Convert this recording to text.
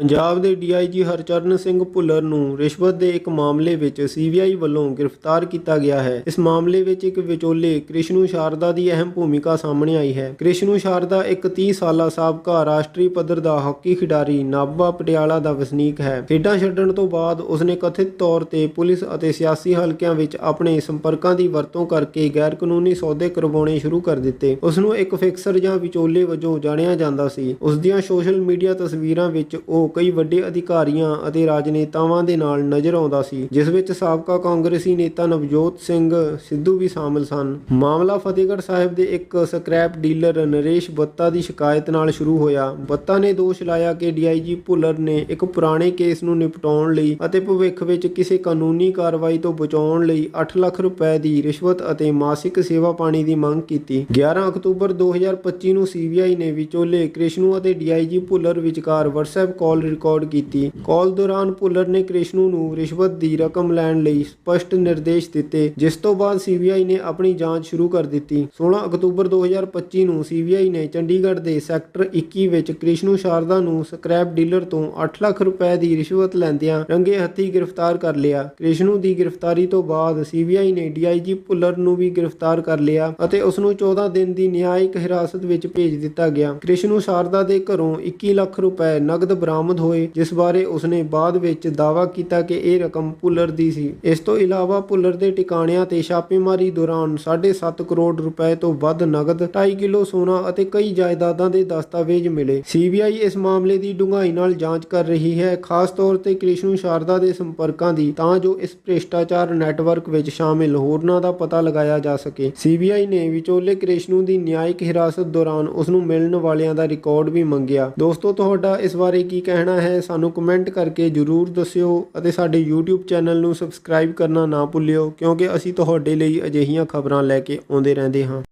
ਪੰਜਾਬ ਦੇ ਡੀਆਈਜੀ ਹਰਚਰਨ ਸਿੰਘ ਭੁੱਲਰ ਨੂੰ ਰਿਸ਼ਵਤ ਦੇ ਇੱਕ ਮਾਮਲੇ ਵਿੱਚ ਸੀਬੀਆਈ ਵੱਲੋਂ ਗ੍ਰਿਫਤਾਰ ਕੀਤਾ ਗਿਆ ਹੈ। ਇਸ ਮਾਮਲੇ ਵਿੱਚ ਇੱਕ ਵਿਚੋਲੇ ਕ੍ਰਿਸ਼ਨੂ ਸ਼ਾਰਦਾ ਦੀ ਅਹਿਮ ਭੂਮਿਕਾ ਸਾਹਮਣੇ ਆਈ ਹੈ। ਕ੍ਰਿਸ਼ਨੂ ਸ਼ਾਰਦਾ ਇੱਕ 30 ਸਾਲਾ ਸਾਬਕਾ ਰਾਸ਼ਟਰੀ ਪੱਧਰ ਦਾ ਹਾਕੀ ਖਿਡਾਰੀ ਨਾਭਾ ਪਟਿਆਲਾ ਦਾ ਵਸਨੀਕ ਹੈ। ਖੇਡਾਂ ਛੱਡਣ ਤੋਂ ਬਾਅਦ ਉਸਨੇ ਕਥਿਤ ਤੌਰ ਤੇ ਪੁਲਿਸ ਅਤੇ ਸਿਆਸੀ ਹਲਕਿਆਂ ਵਿੱਚ ਆਪਣੇ ਸੰਪਰਕਾਂ ਦੀ ਵਰਤੋਂ ਕਰਕੇ ਗੈਰ ਕਾਨੂੰਨੀ ਸੌਦੇ ਕਰਵਾਉਣੇ ਸ਼ੁਰੂ ਕਰ ਦਿੱਤੇ। ਉਸ ਨੂੰ ਇੱਕ ਫਿਕਸਰ ਜਾਂ ਵਿਚੋਲੇ ਵਜੋਂ ਜਾਣਿਆ ਜਾਂਦਾ ਸੀ। ਉਸ ਦੀਆਂ ਸੋਸ਼ਲ ਮੀਡੀਆ ਤਸਵੀਰਾਂ ਵਿੱਚ ਉਹ ਕਈ ਵੱਡੇ ਅਧਿਕਾਰੀਆਂ ਅਤੇ ਰਾਜਨੇਤਾਵਾਂ ਦੇ ਨਾਲ ਨਜ਼ਰ ਆਉਂਦਾ ਸੀ, ਜਿਸ ਵਿੱਚ ਸਾਬਕਾ ਕਾਂਗਰਸੀ ਨੇਤਾ ਨਵਜੋਤ ਸਿੰਘ ਸਿੱਧੂ ਵੀ ਸ਼ਾਮਲ ਸਨ। ਮਾਮਲਾ ਫਤਿਹਗੜ੍ਹ ਸਾਹਿਬ ਦੇ ਇੱਕ ਸਕ੍ਰੈਪ ਡੀਲਰ ਨਰੇਸ਼ ਬੱਤਾ ਦੀ ਸ਼ਿਕਾਇਤ ਨਾਲ ਸ਼ੁਰੂ ਹੋਇਆ। ਬੱਤਾ ਨੇ ਦੋਸ਼ ਲਾਇਆ ਕਿ ਡੀਆਈਜੀ ਭੁੱਲਰ ਨੇ ਇੱਕ ਪੁਰਾਣੇ ਕੇਸ ਨੂੰ ਨਿਪਟਾਉਣ ਲਈ ਅਤੇ ਭਵਿੱਖ ਵਿੱਚ ਕਿਸੇ ਕਾਨੂੰਨੀ ਕਾਰਵਾਈ ਤੋਂ ਬਚਾਉਣ ਲਈ 8 ਲੱਖ ਰੁਪਏ ਦੀ ਰਿਸ਼ਵਤ ਅਤੇ ਮਾਸਿਕ ਸੇਵਾ ਪਾਣੀ ਦੀ ਮੰਗ ਕੀਤੀ। 11 ਅਕਤੂਬਰ 2025 ਨੂੰ ਸੀਬੀਆਈ ਨੇ ਵਿਚੋਲੇ ਕ੍ਰਿਸ਼ਨੂ ਅਤੇ ਡੀਆਈਜੀ ਭੁੱਲਰ ਵਿਚਕਾਰ WhatsApp ਕਾਲ ਰਿਕਾਰਡ ਕੀਤੀ। ਕਾਲ ਦੌਰਾਨ ਭੁੱਲਰ ਨੇ ਕ੍ਰਿਸ਼ਨੂ ਨੂੰ ਰਿਸ਼ਵਤ ਦੀ ਰਕਮ ਲੈਣ ਲਈ ਸਪਸ਼ਟ ਨਿਰਦੇਸ਼ ਦਿੱਤੇ, ਜਿਸ ਤੋਂ ਬਾਅਦ ਸੀਬੀਆਈ ਨੇ ਆਪਣੀ ਜਾਂਚ ਸ਼ੁਰੂ ਕਰ ਦਿੱਤੀ। 16 ਅਕਤੂਬਰ 2025 ਨੂੰ ਸੀਬੀਆਈ ਨੇ ਚੰਡੀਗੜ੍ਹ ਦੇ ਸੈਕਟਰ 21 ਵਿੱਚ ਕ੍ਰਿਸ਼ਨੂ ਸ਼ਾਰਦਾ ਨੂੰ ਸਕ੍ਰੈਪ ਡੀਲਰ ਤੋਂ 8 ਲੱਖ ਰੁਪਏ ਦੀ ਰਿਸ਼ਵਤ ਲੈਂਦਿਆਂ ਰੰਗੇ ਹੱਥੀ ਗ੍ਰਿਫਤਾਰ ਕਰ ਲਿਆ। ਕ੍ਰਿਸ਼ਨੂ ਦੀ ਗ੍ਰਿਫਤਾਰੀ ਤੋਂ ਬਾਅਦ ਸੀਬੀਆਈ ਨੇ ਡੀਆਈਜੀ ਭੁੱਲਰ ਨੂੰ ਵੀ ਗ੍ਰਿਫਤਾਰ ਕਰ ਲਿਆ ਅਤੇ ਉਸ ਨੂੰ 14 ਦਿਨ ਦੀ ਨਿਆਇਕ ਹਿਰਾਸਤ ਵਿੱਚ ਭੇਜ ਦਿੱਤਾ ਗਿਆ। ਕ੍ਰਿਸ਼ਨੂ ਸ਼ਾਰਦਾ ਦੇ ਘਰੋਂ 21 ਲੱਖ ਰੁਪਏ ਨਗਦ ਬਰਾਮਦ ਹੋਏ, ਜਿਸ ਬਾਰੇ ਉਸਨੇ ਬਾਅਦ ਵਿੱਚ ਦਾਅਵਾ ਕੀਤਾ ਕਿ ਇਹ ਰਕਮ ਭੁੱਲਰ ਦੀ ਸੀ। ਇਸ ਤੋਂ ਇਲਾਵਾ ਭੁੱਲਰ ਦੇ ਟਿਕਾਣਿਆਂ ਤੇ ਛਾਪੇਮਾਰੀ ਦੌਰਾਨ 7.5 ਕਰੋੜ ਰੁਪਏ ਤੋਂ ਵੱਧ ਨਗਦ 2.5 ਕਿਲੋ ਸੋਨਾ ਅਤੇ ਕਈ ਜਾਇਦਾਦਾਂ ਦੇ ਦਸਤਾਵੇਜ਼ ਮਿਲੇ। ਸੀਬੀਆਈ ਇਸ ਮਾਮਲੇ ਦੀ ਡੂੰਘਾਈ ਨਾਲ ਜਾਂਚ ਕਰ ਰਹੀ ਹੈ। ਖਾਸ ਤੌਰ ਤੇ ਕ੍ਰਿਸ਼ਨੂ ਸ਼ਾਰਦਾ ਦੇ ਸੰਪਰਕਾਂ ਦੀ, ਤਾਂ ਜੋ ਇਸ ਭ੍ਰਿਸ਼ਟਾਚਾਰ ਨੈਟਵਰਕ ਵਿੱਚ ਸ਼ਾਮਿਲ ਹੋਰਨਾਂ ਦਾ ਪਤਾ ਲਗਾਇਆ ਜਾ ਸਕੇ। ਸੀਬੀਆਈ ਨੇ ਵਿਚੋਲੇ ਕ੍ਰਿਸ਼ਨੂ ਦੀ ਨਿਆਇਕ ਹਿਰਾਸਤ ਦੌਰਾਨ ਉਸ ਨੂੰ ਮਿਲਣ ਵਾਲਿਆਂ ਦਾ ਰਿਕਾਰਡ ਵੀ ਮੰਗਿਆ। ਦੋਸਤੋ, ਤੁਹਾਡਾ ਇਸ ਬਾਰੇ ਕੀ ਕਹਿਣਾ ਹੈ, ਸਾਨੂੰ ਕਮੈਂਟ ਕਰਕੇ ਜਰੂਰ ਦੱਸਿਓ ਅਤੇ ਸਾਡੇ YouTube ਚੈਨਲ ਨੂੰ ਸਬਸਕ੍ਰਾਈਬ ਕਰਨਾ ਨਾ ਭੁੱਲਿਓ, ਕਿਉਂਕਿ ਅਸੀਂ ਤੁਹਾਡੇ ਲਈ ਅਜਿਹੀਆਂ ਖਬਰਾਂ ਲੈ ਕੇ ਆਉਂਦੇ ਰਹਿੰਦੇ ਹਾਂ।